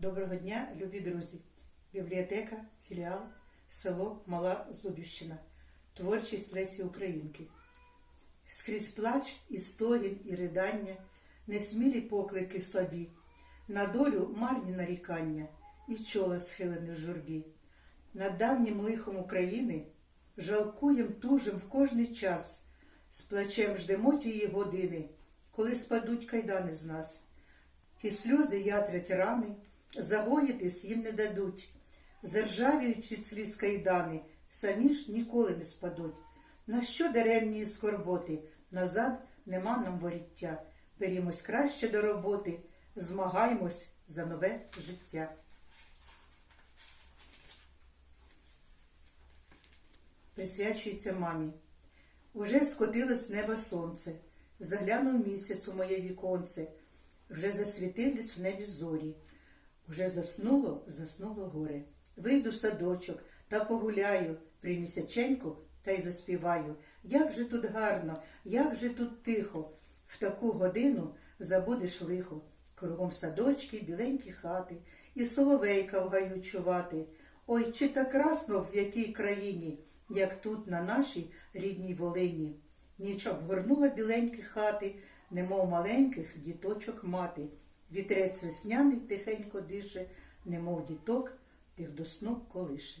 Доброго дня, любі друзі! Бібліотека, філіал, село Мала Зубівщина, творчість Лесі Українки. Скрізь плач і стогін, і ридання, несмілі поклики слабі, на долю марні нарікання і чола схилене в журбі. Над давнім лихом України жалкуєм тужим в кожний час, з плачем ждемо тієї години, коли спадуть кайдани з нас. Ті сльози ятрять рани, загоїтись їм не дадуть, заржавіють від сліз кайдани, самі ж ніколи не спадуть. На що даремні скорботи, назад нема нам воріття. Берімось краще до роботи, змагаймось за нове життя. Присвячується мамі. Уже скотилось з неба сонце, заглянув місяць у моє віконце, вже засвітились в небі зорі, уже заснуло, заснуло горе. Вийду в садочок та погуляю при місяченьку та й заспіваю. Як же тут гарно, як же тут тихо, в таку годину забудеш лихо. Кругом садочки, біленькі хати, і соловейка в гаю чувати. Ой, чи так красно в якій країні, як тут, на нашій рідній Волині. Ніч обгорнула біленькі хати, немов маленьких діточок мати. Вітрець весняний тихенько дише, немов діток тих до сну колише.